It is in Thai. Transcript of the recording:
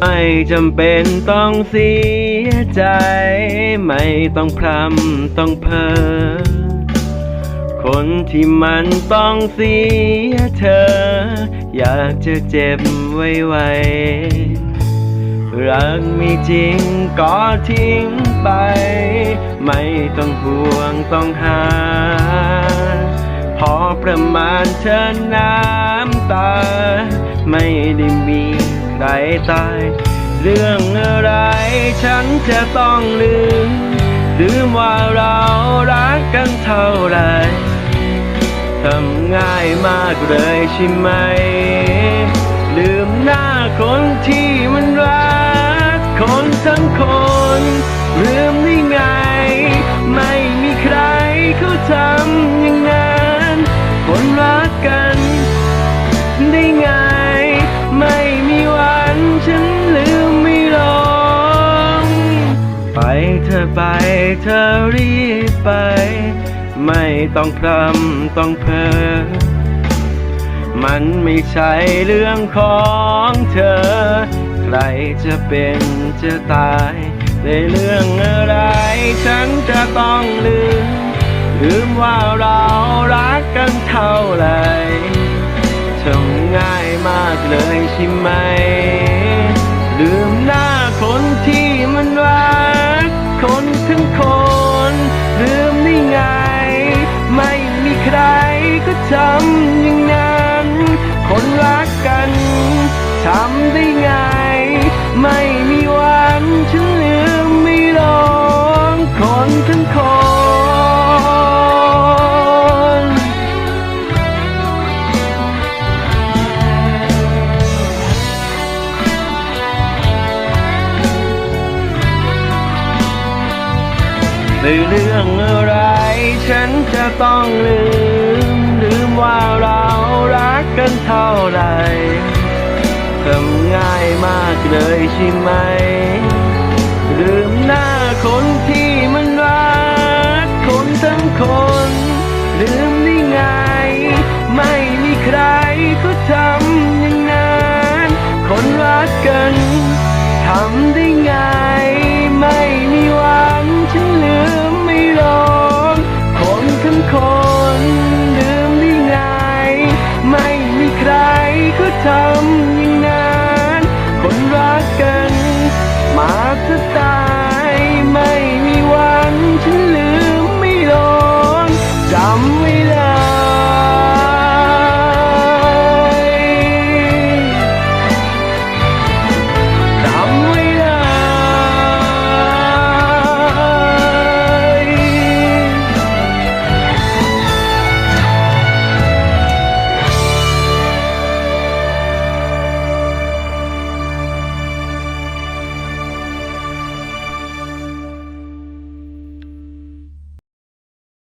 ไม่จำเป็นต้องเสียใจ ไม่ต้องพรำต้องเพ้อคนที่มันต้องเสียเธอ อยากจะเจ็บไว้ไวๆรักมีจริงก็ทิ้งไป ไม่ต้องห่วงต้องหา พอประมาณเธอน้ำตา ไม่ได้มี ใครตาย เรื่องอะไรฉันจะต้องลืม ลืมว่าเรารักกันเท่าไรทำง่ายมากเลยใช่ไหม ลืมหน้าคนที่มันรัก คนทั้งคน ลืมได้ไง ไม่มีใครเขาทำย่างนั้น ไป เธอรีบไป ไม่ต้องพรำต้องเพ้อมันไม่ใช่เรื่องของเธอ ใครจะเป็นจะตาย ในเรื่องอะไร ฉันจะต้องลืม ลืมว่าเรารักกันเท่าไหร่ทำง่ายมากเลยใช่ไหม ทั้งคนลืมได้ไง ไม่มีใครก็ทำอย่างนั้น คนรักกันทำได้ไง ไม่มีวันฉัน ในเรื่องอะไร ฉันจะต้องลืม ลืมว่าเรารักกันเท่าไหร่ทำง่ายมากเลยใช่ไหม ลืมหน้าคนที่มันรัก คนทั้งคน ลืมได้ไง ไม่มีใครเขาทำ